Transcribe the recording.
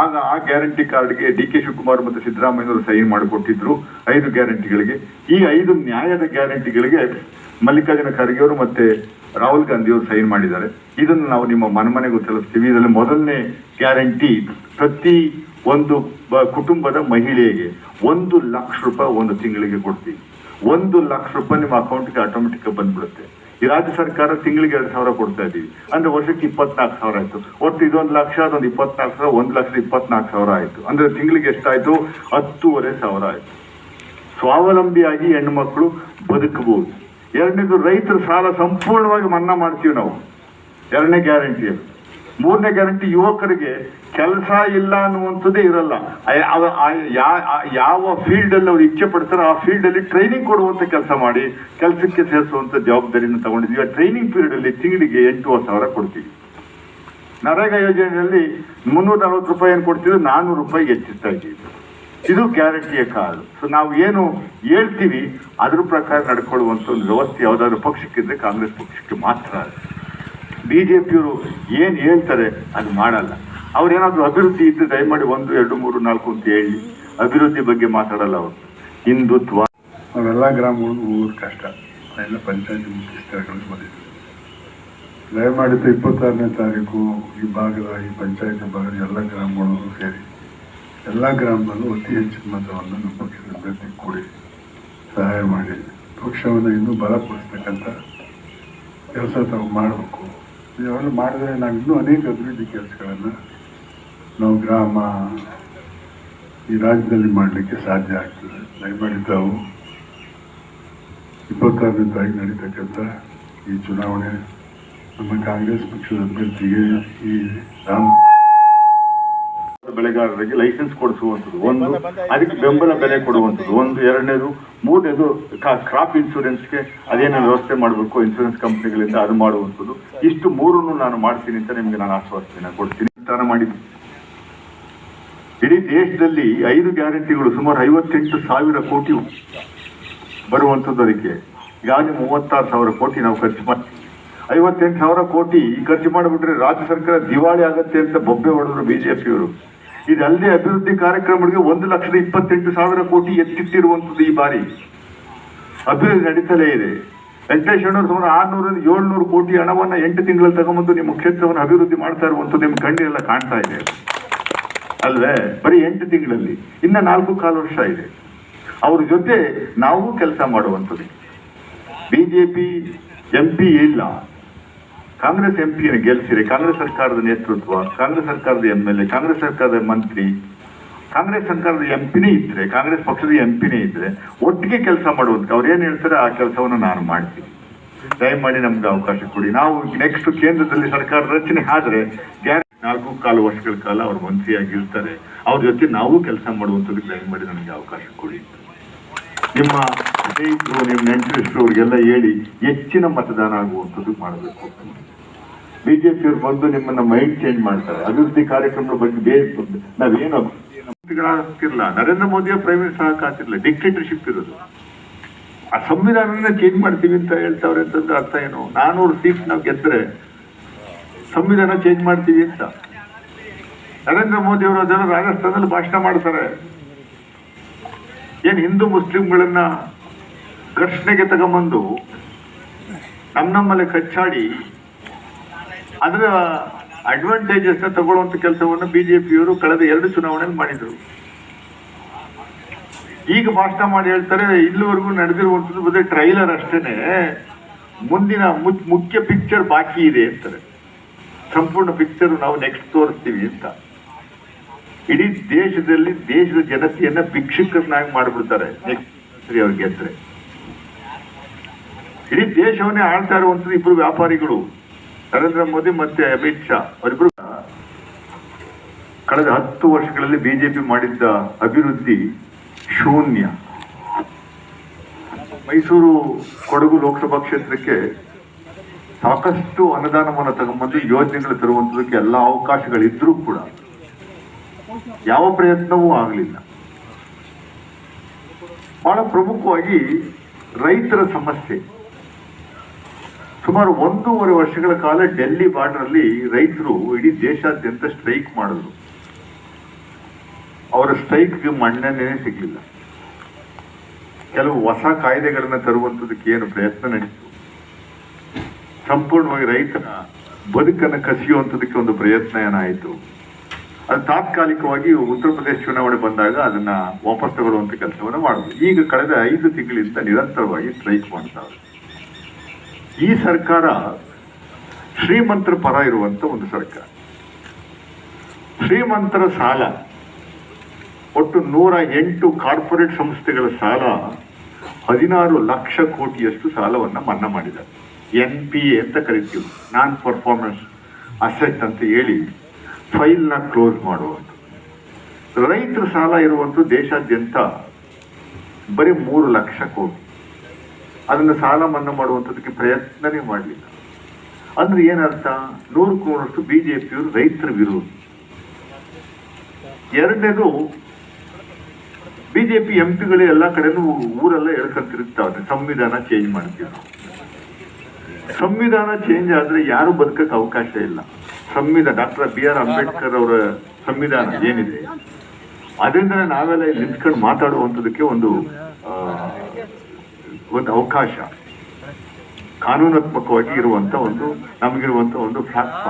ಆಗ ಆ ಗ್ಯಾರಂಟಿ ಕಾರ್ಡ್ಗೆ ಡಿ ಕೆ ಶಿವಕುಮಾರ್ ಮತ್ತು ಸಿದ್ದರಾಮಯ್ಯವರು ಸೈನ್ ಮಾಡಿಕೊಟ್ಟಿದ್ರು ಐದು ಗ್ಯಾರಂಟಿಗಳಿಗೆ ಈ ಐದು ನ್ಯಾಯದ ಗ್ಯಾರಂಟಿಗಳಿಗೆ ಮಲ್ಲಿಕಾರ್ಜುನ ಖರ್ಗೆ ಅವರು ಮತ್ತೆ ರಾಹುಲ್ ಗಾಂಧಿ ಅವರು ಸೈನ್ ಮಾಡಿದ್ದಾರೆ. ಇದನ್ನು ನಾವು ನಿಮ್ಮ ಮನಮನೆಗೂ ತಲುಪಿಸ್ತೀವಿ ಇದರಲ್ಲಿ ಮೊದಲನೇ ಗ್ಯಾರಂಟಿ ಪ್ರತಿ ಒಂದು ಕುಟುಂಬದ ಮಹಿಳೆಗೆ ಒಂದು ಲಕ್ಷ ರೂಪಾಯಿ ಒಂದು ತಿಂಗಳಿಗೆ ಕೊಡ್ತೀವಿ. ಒಂದು ಲಕ್ಷ ರೂಪಾಯಿ ನಿಮ್ಮ ಅಕೌಂಟ್ಗೆ ಆಟೋಮೆಟಿಕ್ ಬಂದ್ಬಿಡುತ್ತೆ. ಈ ರಾಜ್ಯ ಸರ್ಕಾರ ತಿಂಗಳಿಗೆ ಎರಡು ಸಾವಿರ ಕೊಡ್ತಾ ಇದ್ದೀವಿ ಅಂದ್ರೆ ವರ್ಷಕ್ಕೆ ಇಪ್ಪತ್ನಾಲ್ಕು ಸಾವಿರ ಆಯ್ತು. ಒಟ್ಟು ಇದೊಂದು ಲಕ್ಷ, ಅದೊಂದು ಇಪ್ಪತ್ನಾಲ್ಕು ಸಾವಿರ, ಒಂದು ಲಕ್ಷದ ಇಪ್ಪತ್ನಾಲ್ಕು ಸಾವಿರ ಆಯ್ತು. ಅಂದ್ರೆ ತಿಂಗಳಿಗೆ ಎಷ್ಟಾಯಿತು? ಹತ್ತೂವರೆ ಸಾವಿರ ಆಯ್ತು. ಸ್ವಾವಲಂಬಿಯಾಗಿ ಹೆಣ್ಣು ಮಕ್ಕಳು ಬದುಕಬಹುದು. ಎರಡನೇದು, ರೈತರ ಸಾಲ ಸಂಪೂರ್ಣವಾಗಿ ಮನ್ನಾ ಮಾಡ್ತೀವಿ ನಾವು. ಎರಡನೇ ಗ್ಯಾರಂಟಿ ಮೂರನೇ ಗ್ಯಾರಂಟಿ ಯುವಕರಿಗೆ ಕೆಲಸ ಇಲ್ಲ ಅನ್ನುವಂಥದ್ದೇ ಇರಲ್ಲ. ಯಾವ ಫೀಲ್ಡ್ ಅಲ್ಲಿ ಅವ್ರು ಇಚ್ಛೆ ಪಡ್ತಾರೋ ಆ ಫೀಲ್ಡ್ ಅಲ್ಲಿ ಟ್ರೈನಿಂಗ್ ಕೊಡುವಂತ ಕೆಲಸ ಮಾಡಿ, ಕೆಲಸಕ್ಕೆ ಸೇರಿಸುವಂತ ಜವಾಬ್ದಾರಿಯನ್ನು ತಗೊಂಡಿದ್ದೀವಿ. ಆ ಟ್ರೈನಿಂಗ್ ಪೀರಿಯಡ್ ಅಲ್ಲಿ ತಿಂಗಳಿಗೆ ಎಂಟೂವರೆ ಸಾವಿರ ಕೊಡ್ತೀವಿ. ನರೇಗಾ ಯೋಜನೆಯಲ್ಲಿ ಮುನ್ನೂರ ನಲವತ್ತು ರೂಪಾಯಿ ಏನು ಕೊಡ್ತಿದ್ರು ನಾನ್ನೂರು ರೂಪಾಯಿ ಹೆಚ್ಚಿಸ್ತಾ ಇದ್ದೀವಿ. ಇದು ಗ್ಯಾರಂಟಿಯ ಕಾರ್ಡು ಸೊ ನಾವು ಏನು ಹೇಳ್ತೀವಿ, ಅದ್ರ ಪ್ರಕಾರ ನಡ್ಕೊಳ್ಳುವಂಥ ಒಂದು ವ್ಯವಸ್ಥೆ ಯಾವ್ದಾದ್ರು ಪಕ್ಷಕ್ಕಿದ್ರೆ ಕಾಂಗ್ರೆಸ್ ಪಕ್ಷಕ್ಕೆ ಮಾತ್ರ. ಬಿಜೆಪಿಯವರು ಏನು ಹೇಳ್ತಾರೆ ಅದು ಮಾಡಲ್ಲ. ಅವ್ರೇನಾದ್ರೂ ಅಭಿವೃದ್ಧಿ ಇದ್ದರೆ ದಯಮಾಡಿ ಒಂದು, ಎರಡು, ಮೂರು, ನಾಲ್ಕು ಅಂತ ಹೇಳಿ. ಅಭಿವೃದ್ಧಿ ಬಗ್ಗೆ ಮಾತಾಡಲ್ಲ ಅವರು. ಹಿಂದುತ್ವ ನಾವೆಲ್ಲ ಗ್ರಾಮಗಳಿಗೂ ಊರು ಕಷ್ಟ. ಎಲ್ಲ ಪಂಚಾಯತಿ ಮುಖ್ಯಸ್ಥರುಗಳು ಬಂದಿದ್ದರು ದಯಮಾಡಿದ್ದು ಇಪ್ಪತ್ತಾರನೇ ತಾರೀಕು, ಈ ಭಾಗದ, ಈ ಪಂಚಾಯತಿ ಭಾಗದ ಎಲ್ಲ ಗ್ರಾಮಗಳು ಸೇರಿ, ಎಲ್ಲ ಗ್ರಾಮದಲ್ಲೂ ಅತಿ ಹೆಚ್ಚಿನ ಮತವನ್ನು ನಮ್ಮ ಪಕ್ಷದ ಅಭ್ಯರ್ಥಿ ಕೂಡಿ ಸಹಾಯ ಮಾಡಿ. ಪಕ್ಷವನ್ನು ಇನ್ನೂ ಬಲಪಡಿಸ್ತಕ್ಕಂಥ ಕೆಲಸ ತಾವು ಮಾಡಬೇಕು. ಇವೆಲ್ಲ ಮಾಡಿದ್ರೆ ನಾವು ಇನ್ನೂ ಅನೇಕ ಅಭಿವೃದ್ಧಿ ಕೆಲಸಗಳನ್ನು ನಾವು ಗ್ರಾಮ ಈ ರಾಜ್ಯದಲ್ಲಿ ಮಾಡಲಿಕ್ಕೆ ಸಾಧ್ಯ ಆಗ್ತದೆ. ದಯಮಾಡಿ ತಾವು ಇಪ್ಪತ್ತಾರನೇ ತಾರೀಕು ನಡೀತಕ್ಕಂಥ ಈ ಚುನಾವಣೆ ನಮ್ಮ ಕಾಂಗ್ರೆಸ್ ಪಕ್ಷದ ಅಭ್ಯರ್ಥಿಗೆ ಈ ರಾಮ ಬೆಳೆಗಾರರಿಗೆ ಲೈಸೆನ್ಸ್ ಕೊಡಿಸುವಂಥದ್ದು. ಒಂದು ಅದಕ್ಕೆ ಬೆಂಬಲ ಬೆಲೆ ಕೊಡುವಂಥದ್ದು. ಒಂದು ಎರಡನೇದು ಮೂರನೇದು ಕ್ರಾಪ್ ಇನ್ಶೂರೆನ್ಸ್ಗೆ ಅದೇನ ವ್ಯವಸ್ಥೆ ಮಾಡಬೇಕು ಇನ್ಶೂರೆನ್ಸ್ ಕಂಪ್ನಿಗಳಿಂದ ಅದು ಮಾಡುವಂಥದ್ದು. ಇಷ್ಟು ಮೂರನ್ನು ನಾನು ಮಾಡ್ತೀನಿ ಅಂತ ನಿಮಗೆ ನಾನು ಆಶ್ವಾಸನೆ ಕೊಡ್ತೀನಿ. ಸ್ಥಾನ ಮಾಡಿದ್ದೀನಿ ಇಡೀ ದೇಶದಲ್ಲಿ ಐದು ಗ್ಯಾರಂಟಿಗಳು ಸುಮಾರು ಐವತ್ತೆಂಟು ಸಾವಿರ ಕೋಟಿ ಬರುವಂಥದ್ದು ಅದಕ್ಕೆ. ಈಗಾಗಲೇ ಮೂವತ್ತಾರು ಸಾವಿರ ಕೋಟಿ ನಾವು ಖರ್ಚು ಮಾಡ್ತೀವಿ ಐವತ್ತೆಂಟು ಸಾವಿರ ಕೋಟಿ ಖರ್ಚು ಮಾಡಿಬಿಟ್ರೆ ರಾಜ್ಯ ಸರ್ಕಾರ ದಿವಾಳಿ ಆಗತ್ತೆ ಅಂತ ಬೊಬ್ಬೆ ಹೊಡೆದ್ರು ಬಿಜೆಪಿಯವರು. ಇದಲ್ಲದೆ ಅಭಿವೃದ್ಧಿ ಕಾರ್ಯಕ್ರಮಗಳಿಗೆ ಒಂದು ಲಕ್ಷದ ಇಪ್ಪತ್ತೆಂಟು ಸಾವಿರ ಕೋಟಿ ಎತ್ತಿಟ್ಟಿರುವಂಥದ್ದು ಈ ಬಾರಿ. ಅಭಿವೃದ್ಧಿ ನಡೀತಲೇ ಇದೆ. ವೆಂಕಟೇಶ್ವರನವರು ಸುಮಾರು ಆರ್ನೂರಿಂದ ಏಳ್ನೂರು ಕೋಟಿ ಹಣವನ್ನು ಎಂಟು ತಿಂಗಳಲ್ಲಿ ತಗೊಂಬಂದು ನಿಮ್ಮ ಕ್ಷೇತ್ರವನ್ನು ಅಭಿವೃದ್ಧಿ ಮಾಡ್ತಾ ಇರುವಂಥದ್ದು ನಿಮ್ಮ ಕಣ್ಣಿನೆಲ್ಲ ಕಾಣ್ತಾ ಇದೆ. ಅಲ್ವೇ? ಬರೀ ಎಂಟು ತಿಂಗಳಲ್ಲಿ. ಇನ್ನ ನಾಲ್ಕು ಕಾಲು ವರ್ಷ ಇದೆ. ಅವ್ರ ಜೊತೆ ನಾವು ಕೆಲಸ ಮಾಡುವಂಥದ್ದು. ಬಿಜೆಪಿ, ಎಂ ಪಿ ಇಲ್ಲ. ಕಾಂಗ್ರೆಸ್ ಎಂ ಪಿಯನ್ನು ಗೆಲ್ಲಿಸಿರಿ ಕಾಂಗ್ರೆಸ್ ಸರ್ಕಾರದ ನೇತೃತ್ವ, ಕಾಂಗ್ರೆಸ್ ಸರ್ಕಾರದ ಎಂ ಎಲ್ ಎ ಕಾಂಗ್ರೆಸ್ ಸರ್ಕಾರದ ಮಂತ್ರಿ, ಕಾಂಗ್ರೆಸ್ ಸರ್ಕಾರದ ಎಂ ಪಿನೇ ಇದ್ರೆ, ಕಾಂಗ್ರೆಸ್ ಪಕ್ಷದ ಎಂ ಪಿನೇ ಇದ್ರೆ ಒಟ್ಟಿಗೆ ಕೆಲಸ ಮಾಡುವಂತ ಅವ್ರು ಏನ್ ಹೇಳ್ತಾರೆ? ಆ ಕೆಲಸವನ್ನು ನಾನು ಮಾಡ್ತೀನಿ. ದಯಮಾಡಿ ನಮ್ಗೆ ಅವಕಾಶ ಕೊಡಿ. ನಾವು ನೆಕ್ಸ್ಟ್ ಕೇಂದ್ರದಲ್ಲಿ ಸರ್ಕಾರ ರಚನೆ ಆದ್ರೆ ನಾಲ್ಕು ಕಾಲು ವರ್ಷಗಳ ಕಾಲ ಅವ್ರು ಮಂತ್ರಿಯಾಗಿ ಇರ್ತಾರೆ ಅವ್ರ ಜೊತೆ ನಾವು ಕೆಲಸ ಮಾಡುವಂಥದ್ದಕ್ಕೆ ದಯಮಾಡಿ ನಮಗೆ ಅವಕಾಶ ಕೊಡಿ ನಿಮ್ಮ ಸ್ನೇಹಿತರು ನಿಮ್ಮ ನೆಂಟರಿಷ್ಟರು, ಅವ್ರಿಗೆಲ್ಲ ಹೇಳಿ ಹೆಚ್ಚಿನ ಮತದಾನ ಆಗುವಂಥದ್ದು ಮಾಡಬೇಕು ಬಿಜೆಪಿ ಅವ್ರು ಬಂದು ನಿಮ್ಮನ್ನ ಮೈಂಡ್ ಚೇಂಜ್ ಮಾಡ್ತಾರೆ. ಅಭಿವೃದ್ಧಿ ಕಾರ್ಯಕ್ರಮದ ಬಗ್ಗೆ ಬೇರೆ ನಾವೇನು ಅಭಿವೃದ್ಧಿಗಳಾಗ್ತಿರಲ್ಲ ನರೇಂದ್ರ ಮೋದಿಯ ಪ್ರೈಮ್ ಮಿನಿಸ್ಟರ್ ಆಗಕ್ಕಾಗ್ತಿರ್ಲಿಲ್ಲ ಡಿಕ್ಟೇಟರ್ಶಿಪ್ ಇರೋದು. ಆ ಸಂವಿಧಾನನ ಚೇಂಜ್ ಮಾಡ್ತೀವಿ ಅಂತ ಹೇಳ್ತಾವ್ರೆ ಅಂತಂದ್ರೆ ಅರ್ಥ ಏನು? ನಾನೂರು ಸೀಟ್ ನಾವು ಗೆದ್ರೆ ಸಂವಿಧಾನ ಚೇಂಜ್ ಮಾಡ್ತೀವಿ ಅಂತ. ನರೇಂದ್ರ ಮೋದಿ ಅವರು ಅದನ್ನು ರಾಜಸ್ಥಾನದಲ್ಲಿ ಭಾಷಣ ಮಾಡ್ತಾರೆ. ಏನ್ ಹಿಂದೂ ಮುಸ್ಲಿಂಗಳನ್ನ ಘರ್ಷಣೆಗೆ ತಗೊಂಬಂದು ನಮ್ಮ ನಮ್ಮಲ್ಲೇ ಕಚ್ಚಾಡಿ ಅದರ ಅಡ್ವಾಂಟೇಜಸ್ನ ತಗೊಳ್ಳುವಂತ ಕೆಲಸವನ್ನು ಬಿಜೆಪಿಯವರು ಕಳೆದ ಎರಡು ಚುನಾವಣೆಯಲ್ಲಿ ಮಾಡಿದ್ರು. ಈಗ ಭಾಷಣ ಮಾಡಿ ಹೇಳ್ತಾರೆ, ಇಲ್ಲಿವರೆಗೂ ನಡೆದಿರುವಂಥದ್ದು ಬರೀ ಟ್ರೈಲರ್ ಅಷ್ಟೇನೆ, ಮುಂದಿನ ಮುಖ್ಯ ಪಿಕ್ಚರ್ ಬಾಕಿ ಇದೆ ಅಂತಾರೆ. ಸಂಪೂರ್ಣ ಪಿಕ್ಚರ್ ನಾವು ನೆಕ್ಸ್ಟ್ ತೋರಿಸ್ತೀವಿ ಅಂತ. ಇಡೀ ದೇಶದಲ್ಲಿ ದೇಶದ ಜನತೆಯನ್ನ ಭಿಕ್ಷುಕರನ್ನಾಗಿ ಮಾಡಿಬಿಡ್ತಾರೆ ನೆಕ್ಸ್ಟ್ ಅವ್ರಿಗೆ ಅಂದ್ರೆ. ಇಡೀ ದೇಶವನ್ನೇ ಆಳ್ತಾ ಇರುವಂಥದ್ದು ಇಬ್ಬರು ವ್ಯಾಪಾರಿಗಳು. ನರೇಂದ್ರ ಮೋದಿ ಮತ್ತೆ ಅಮಿತ್ ಶಾ ಅವರಿಬ್ರು ಕಳೆದ ಹತ್ತು ವರ್ಷಗಳಲ್ಲಿ ಬಿಜೆಪಿ ಮಾಡಿದ್ದ ಅಭಿವೃದ್ಧಿ ಶೂನ್ಯ. ಮೈಸೂರು ಕೊಡಗು ಲೋಕಸಭಾ ಕ್ಷೇತ್ರಕ್ಕೆ ಸಾಕಷ್ಟು ಅನುದಾನವನ್ನು ತಗೊಂಬಂದು ಯೋಜನೆಗಳು ತರುವಂತದಕ್ಕೆ ಎಲ್ಲ ಅವಕಾಶಗಳಿದ್ರೂ ಕೂಡ ಯಾವ ಪ್ರಯತ್ನವೂ ಆಗಲಿಲ್ಲ. ಬಹಳ ಪ್ರಮುಖವಾಗಿ ರೈತರ ಸಮಸ್ಯೆ. ಸುಮಾರು ಒಂದೂವರೆ ವರ್ಷಗಳ ಕಾಲ ಡೆಲ್ಲಿ ಬಾರ್ಡರ್ ಅಲ್ಲಿ ರೈತರು ಇಡೀ ದೇಶಾದ್ಯಂತ ಸ್ಟ್ರೈಕ್ ಮಾಡಿದ್ರು. ಅವರ ಸ್ಟ್ರೈಕ್ಗೆ ಮನ್ನಣೆ ಸಿಗಲಿಲ್ಲ. ಕೆಲವು ಹೊಸ ಕಾಯ್ದೆಗಳನ್ನು ತರುವಂತದಕ್ಕೆ ಏನು ಪ್ರಯತ್ನ ನಡೆಯಿತು ಸಂಪೂರ್ಣವಾಗಿ ರೈತನ ಬದುಕನ್ನು ಕಸಿಯುವಂತದಕ್ಕೆ ಒಂದು ಪ್ರಯತ್ನ ಏನಾಯಿತು. ಅದು ತಾತ್ಕಾಲಿಕವಾಗಿ ಉತ್ತರ ಪ್ರದೇಶ ಚುನಾವಣೆ ಬಂದಾಗ ಅದನ್ನ ವಾಪಸ್ ತಗೊಳ್ಳುವಂಥ ಕೆಲಸವನ್ನು ಮಾಡಿದ್ರು. ಈಗ ಕಳೆದ ಐದು ತಿಂಗಳಿಂದ ನಿರಂತರವಾಗಿ ಸ್ಟ್ರೈಕ್ ಮಾಡ್ತಾರೆ ಈ ಸರ್ಕಾರ ಶ್ರೀಮಂತರ ಪರ ಇರುವಂತ ಒಂದು ಸರ್ಕಾರ. ಶ್ರೀಮಂತರ ಸಾಲ, ಒಟ್ಟು ನೂರ ಎಂಟು ಕಾರ್ಪೊರೇಟ್ ಸಂಸ್ಥೆಗಳ ಸಾಲ ಹದಿನಾರು ಲಕ್ಷ ಕೋಟಿಯಷ್ಟು ಸಾಲವನ್ನ ಮನ್ನಾ ಮಾಡಿದ್ದಾರೆ. ಎನ್ ಪಿ ಎ ಅಂತ ಕರಿತೀವಿ, ನಾನ್ ಪರ್ಫಾರ್ಮೆನ್ಸ್ ಅಸೆಟ್ ಅಂತ ಹೇಳಿ ಫೈಲ್ನ ಕ್ಲೋಸ್ ಮಾಡುವಂಥ ರೈತರ ಸಾಲ ಇರುವಂತ ದೇಶಾದ್ಯಂತ ಬರೀ ಮೂರು ಲಕ್ಷ ಕೋಟಿ. ಅದನ್ನು ಸಾಲ ಮನ್ನಾ ಮಾಡುವಂಥದ್ದಕ್ಕೆ ಪ್ರಯತ್ನನೇ ಮಾಡಲಿಲ್ಲ. ಅಂದ್ರೆ ಏನರ್ಥ? ನೂರಕ್ಕೂ ನೂರಷ್ಟು ಬಿಜೆಪಿಯವರು ರೈತರ ವಿರೋಧ. ಎರಡನೇದು, ಬಿಜೆಪಿ ಎಂ ಪಿಗಳು ಎಲ್ಲ ಕಡೆನೂ ಊರೆಲ್ಲ ಹೇಳ್ಕೊಂತಿರ್ತಾವೆ ಸಂವಿಧಾನ ಚೇಂಜ್ ಮಾಡ್ತೀವಿ ಸಂವಿಧಾನ ಚೇಂಜ್ ಆದ್ರೆ ಯಾರು ಬದುಕಕ್ಕೆ ಅವಕಾಶ ಇಲ್ಲ. ಸಂವಿಧಾನ ಡಾಕ್ಟರ್ ಬಿ ಆರ್ ಅಂಬೇಡ್ಕರ್ ಅವರ ಸಂವಿಧಾನ ಏನಿದೆ? ಅದರಿಂದ ನಾವೆಲ್ಲ ಇಲ್ಲಿ ನಿಂತ್ಕೊಂಡು ಮಾತಾಡುವಂಥದಕ್ಕೆ ಒಂದು ಒಂದು ಅವಕಾಶ. ಕಾನೂನಾತ್ಮಕವಾಗಿ ಇರುವಂತ ಒಂದು ನಮಗಿರುವಂತ ಒಂದು ಪ್ಲಾಟ್ಫಾರ್ಮ್